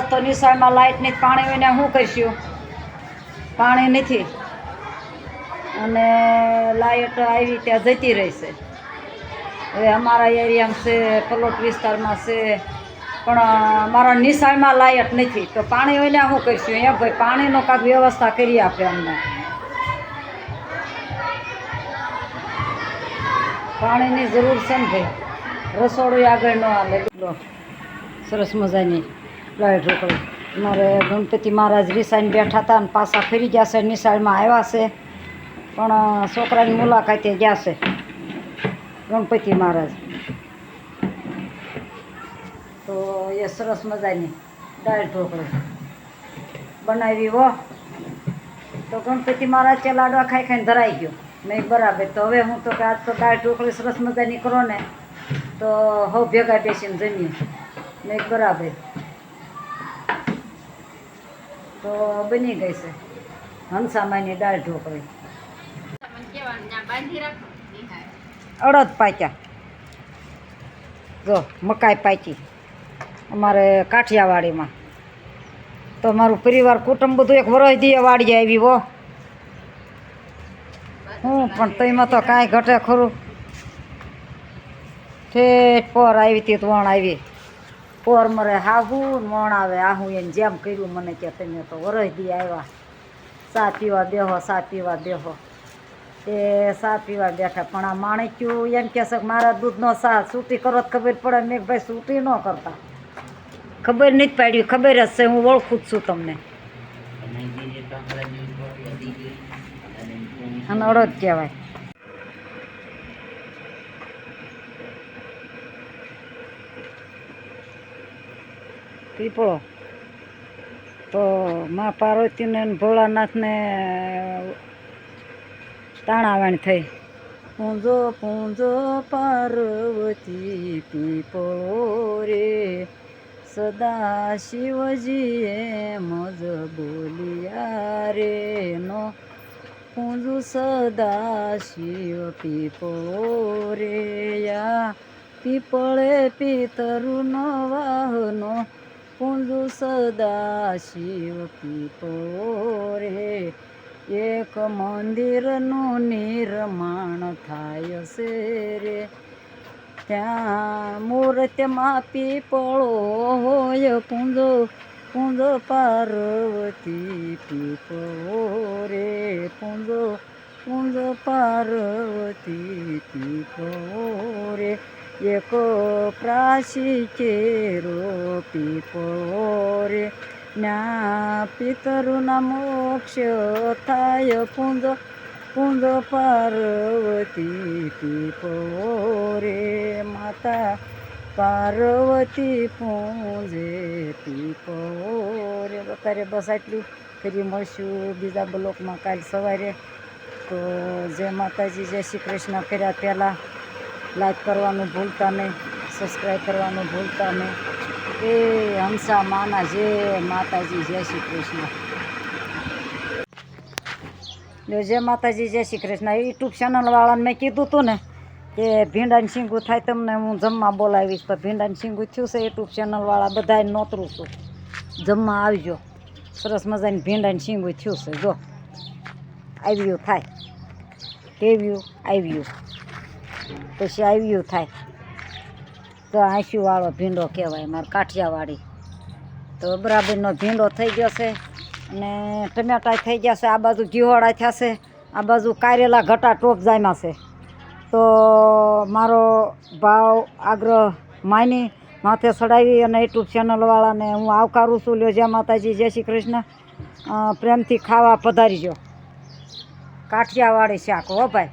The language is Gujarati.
આજ તો નિશાળમાં લાઇટ નથી પાણી વિના શું કરશું? પાણી નથી. અને લાઇટ આવી ત્યાં જતી રહેશે. હવે અમારા એરિયામાં છે પલોટ વિસ્તારમાં છે, પણ મારા નિશાળમાં લાયક નથી. તો પાણી વિના શું કરશું? એમ ભાઈ પાણીનો કાંઈક વ્યવસ્થા કરી આપે અમને. પાણીની જરૂર છે ને ભાઈ. રસોડું આગળ ન હાલે. સરસ મજાની. લાઈટ રોકડી મારે ગણપતિ મહારાજ રિસાઈને બેઠા હતા અને પાછા ફરી ગયા છે, નિશાળમાં આવ્યા છે. પણ છોકરાની મુલાકાતે ગયા છે, ગણપતિ મહારાજ. તો એ સરસ મજાની દાળ ઢોકળી બનાવી હો. તો ગણપતિ મહારાજ છે લાડવા ખાઈ ખાઈને ધરાઈ ગયો. મેં બરાબર, તો હવે હું તો કે આજ તો દાળ ઢોકળી સરસ મજાની કરો ને, તો હવ ભેગા બેસીને જમીએ. મેં બરાબર. તો બની ગઈ છે. હંસામાની દાળ ઢોકળી. અડદ પાક્યા. જો, મકાઈ પાકી. અમારે કાઠિયાવાડીમાં. તો મારું પરિવાર કુટુંબ બધું એક વરસ દીએ વાડી આવી હો. હું પણ તઈમાં તો કાંઈ ઘટે ખરું. ઠેઠ પોર આવી તી વણ આવી. પોર મરે હાહું વણ આવે આહું એને જેમ કર્યું મને કે તમે તો વરસ દી આવ્યા. સા પીવા બેહો સા પીવા બેહો. એ સા પીવા બેઠા પણ આ માણક્યું એમ કહેશે કે મારા દૂધનો સા સૂટી કરો ખબર પડે મેં ભાઈ સૂટી ન કરતા. ખબર નથી પાડી ખબર જ છે હું ઓળખું જ છું તમને. અને અડદ કહેવાય. પીપળો તો મા પાર્વતીને ભોળાનાથને તાણાવાણ થઈ. પૂંજો પૂંજો પાર્વતી પીપળો રે, સદા શિવજીએ મજ બોલિયા રે નો. પૂંજુ સદા શિવ પીપળો રે યા, પીપળે પિતરુનો વાહનો પૂંજુ સદા શિવ રે એક મંદિરનું નિર્માણ થાય છે રે ત્યાં મૂર્તિમાં પીપળો હોય પૂંજો પૂંજો પાર્વતી પીપળો રે પૂંજો પૂંજો પાર્વતી પીપળો રે ના પિતરુના મોક્ષ થાય પૂંજો પૂંજો પાર્વતી પીપળો રે માતા પાર્વતી પૂંજે પીપોરે. અત્યારે બસ આટલું ફરી મળશું બીજા બ્લોકમાં કાલ સવારે. તો જય માતાજી, જય શ્રી કૃષ્ણ. કર્યા પહેલાં લાઈક કરવાનું ભૂલતા નહીં, સબસ્ક્રાઈબ કરવાનું ભૂલતા નહીં. એ હંસા માના જય માતાજી, જય શ્રી કૃષ્ણ. જય માતાજી, જય શ્રી કૃષ્ણ. યુટ્યુબ ચેનલવાળાને મેં કીધું હતું ને કે ભીંડાન શીંગું થાય તમને હું જમવા બોલાવીશ. તો ભીંડાન શીંગું થયું છે યુટ્યુબ ચેનલવાળા બધાને નોતરું છું. જમવા આવજો. સરસ મજાની ભીંડાન શીંગું થયું છે, જો. આવ્યું થાય. કેવ્યું? આવ્યું. પછી આવ્યું થાય. તો આંસીવાળો ભીંડો કહેવાય, મારે કાઠિયાવાડી. તો બરાબરનો ભીંડો થઈ ગયો છે અને ટમેટા થઈ ગયા છે આ બાજુ ઘીહોળા થયા છે આ બાજુ કારેલા ઘટા ટોપ જામ્યા છે. તો મારો ભાવ આગ્રહ માની, માથે ચડાવી અને યુટ્યુબ ચેનલવાળાને હું આવકારું છું. લ્યો જય માતાજી, જય શ્રી કૃષ્ણ. પ્રેમથી ખાવા પધારીજો. કાઠિયાવાડી શાક, હો ભાઈ.